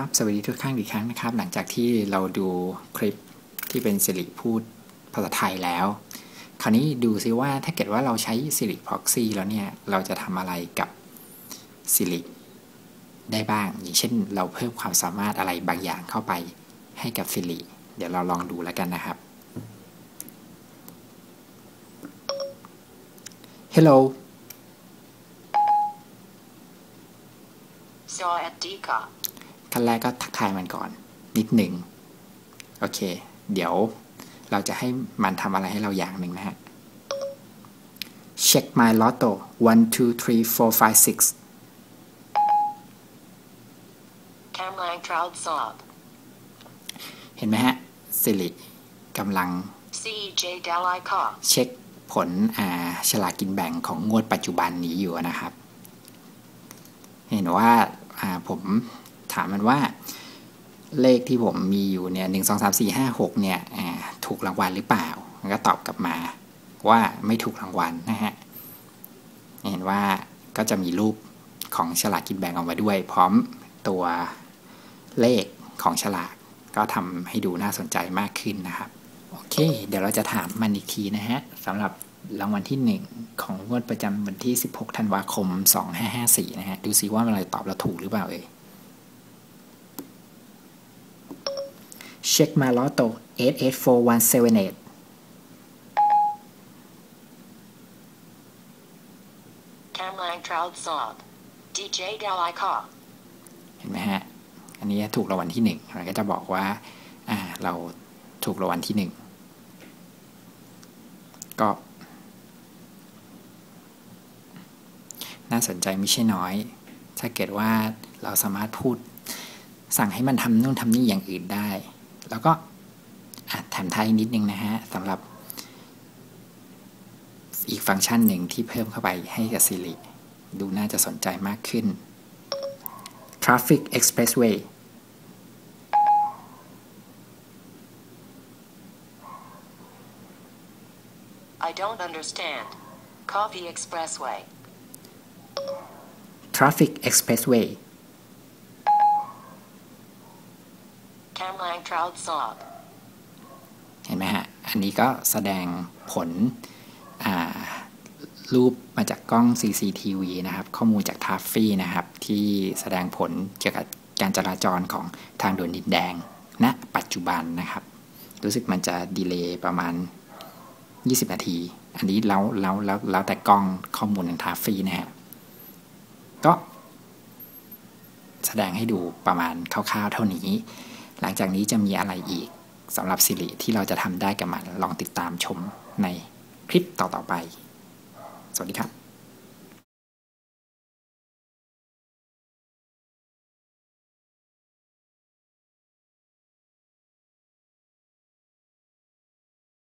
ครับ สวัสดีทุกท่านอีกครั้งนะครับ หลังจากที่เราดูคลิปที่เป็นสิริพูดภาษาไทยแล้ว คราวนี้ดูซิว่าถ้าเกิดว่าเราใช้สิริพ็อกซี่แล้วเนี่ย เราจะทำอะไรกับสิริได้บ้าง อย่างเช่น เราเพิ่มความสามารถอะไรบางอย่างเข้าไปให้กับสิริเดี๋ยวเราลองดูแล้วกันนะครับ Hello สวัสดีค่ะ ขั้นแรกก็ทักทายมันก่อน นิดหนึ่งโอเค เดี๋ยวเราจะให้มันทำอะไรให้เราอย่างหนึ่งนะฮะ Check my lotto one two three four five six กำลังทดสอบเห็นไหมฮะสิริกำลัง CJ เดลไลค่ะเช็คผลอ่าฉลากกินแบ่งของงวดปัจจุบันนี้อยู่นะครับ เห็นว่าอ่าผม ถามมันว่า เลขที่ผมมีอยู่เนี่ยหนึ่งสองสามสี่ห้าหกเนี่ยถูกรางวัลหรือเปล่า มันก็ตอบกลับมาว่าไม่ถูกรางวัลนะฮะ เห็นว่าก็จะมีรูปของฉลากกินแบ่งออกมาด้วย พร้อมตัวเลขของฉลากก็ทำให้ดูน่าสนใจมากขึ้นนะครับ โอเค เดี๋ยวเราจะถามมันอีกทีนะฮะสำหรับรางวัลที่ 1 ของงวดประจำวันที่ 16 ธันวาคม 2554 นะฮะ ดูซิว่ามันอะไรตอบเราถูกหรือเปล่าเอ่ย เช็คมาลอโต884178กำลังทดสอบ DJ เดลไลค่ะเห็นไหมฮะ อันนี้ถูกรางวัลที่หนึ่งมันก็จะบอกว่าอ่า เราถูกรางวัลที่หนึ่งก็ น่าสนใจไม่ใช่น้อย ถ้าเกิดว่าเราสามารถพูด สั่งให้มันทำนู่นทำนี่อย่างอื่นได้ แล้วก็อะแถมท้ายอีกนิดนึงนะฮะสำหรับ อีกฟังก์ชันหนึ่งที่เพิ่มเข้าไปให้กับ Siri ดูน่าจะสนใจมากขึ้น Traffic Expressway I don't understand Coffee Expressway Traffic Expressway กำลังทดสอบ เห็นไหมฮะ อันนี้ก็แสดงผลรูปมาจากกล้อง CCTV นะครับ ข้อมูลจากทัฟฟี่นะครับ ที่แสดงผลเกี่ยวกับการจราจรของทางด่วนดินแดงณนะปัจจุบันนะครับ รู้สึกมันจะดีเลย์ประมาณ 20 นาที อันนี้แล้วแล้วแล้วแล้วแต่กล้องข้อมูลของทัฟฟี่นะฮะ ก็แสดงให้ดูประมาณคร่าวๆเท่านี้ หลังจากนี้จะมีอะไรอีกสำหรับสิริที่เราจะทำได้กับมัน ลองติดตามชมในคลิปต่อๆไป สวัสดีครับ